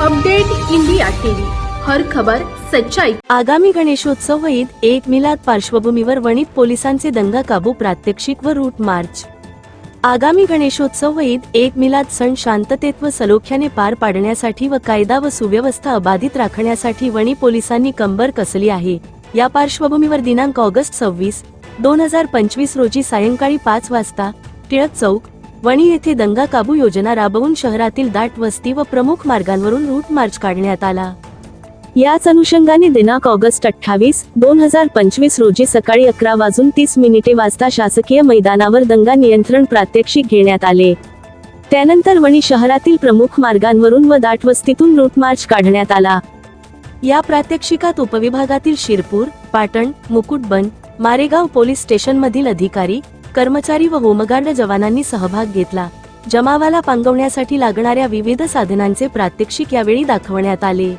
Update India TV. हर खबर सच्चाई. आगामी गणेशोत्सव ईद एक मिलाद पार्श्वभूमीवर वणित पोलिसांचे दंगा काबू प्रात्यक्षिक व रूट मार्च. आगामी गणेशोत्सव ईद एक मिलाद सण शांततेत व सलोख्याने पार पाडण्यासाठी व कायदा व सुव्यवस्था अबाधित राखण्यासाठी वणी पोलिसांनी कंबर कसली आहे? या पार्श्वभूमीवर दिनांक ऑगस्ट सव्वीस दोन हजार पंचवीस रोजी सायंकाळी पाच वाजता टिळक चौक वणी येथे दंगा काबू योजना राबवून शहरातील दाट वस्ती व प्रमुख मार्गांवरून रूट मार्च काढण्यात आला. याच अनुषंगाने दिनांक ऑगस्ट अठ्ठावीस दोन हजार पंचवीस रोजी सकाळी अकरा वाजून तीस मिनिटे वाजता शासकीय मैदानावर दंगा नियंत्रण प्रात्यक्षिक घेण्यात आले. त्यानंतर वणी शहरातील प्रमुख मार्गांवरून व दाटवस्तीतून रूट मार्च काढण्यात आला. या प्रात्यक्षिकात उपविभागातील शिरपूर पाटण मुकुटबन मारेगाव पोलीस स्टेशनमधील अधिकारी कर्मचारी व होमगार्ड जवानांनी सहभाग घेतला. जमावाला पांगवण्यासाठी लागणाऱ्या विविध साधनांचे प्रात्यक्षिक यावेळी दाखवण्यात आले.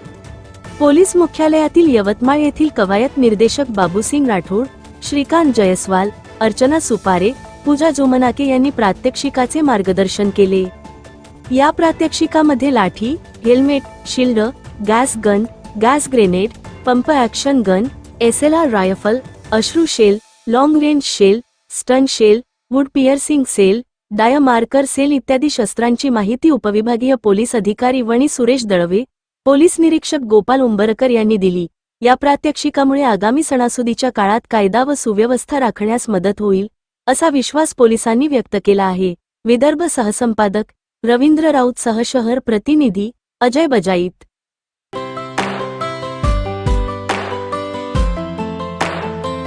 पोलीस मुख्यालयातील यवतमाळ येथील कवायत निर्देशक बाबूसिंग राठोड श्रीकांत जयस्वाल अर्चना सुपारे पूजा जोमनाके यांनी प्रात्यक्षिकाचे मार्गदर्शन केले. या प्रात्यक्षिकामध्ये lathi helmet shield gas gun gas grenade pump action gun S L R rifle अश्रू shell long range shell stun shell wood piercing shell dye marker shell इत्यादी शस्त्रांची माहिती उपविभागीय पोलीस अधिकारी वणी सुरेश दळवे पोलीस निरीक्षक गोपाल उंबरकर यांनी दिली. या प्रात्यक्षिकामुळे आगामी सणासुदीच्या काळात कायदा व सुव्यवस्था राखण्यास मदत होईल असा विश्वास पोलिसांनी व्यक्त केला आहे. विदर्भ सहसंपादक रवींद्र राऊत सहशहर प्रतिनिधी अजय बजाईत.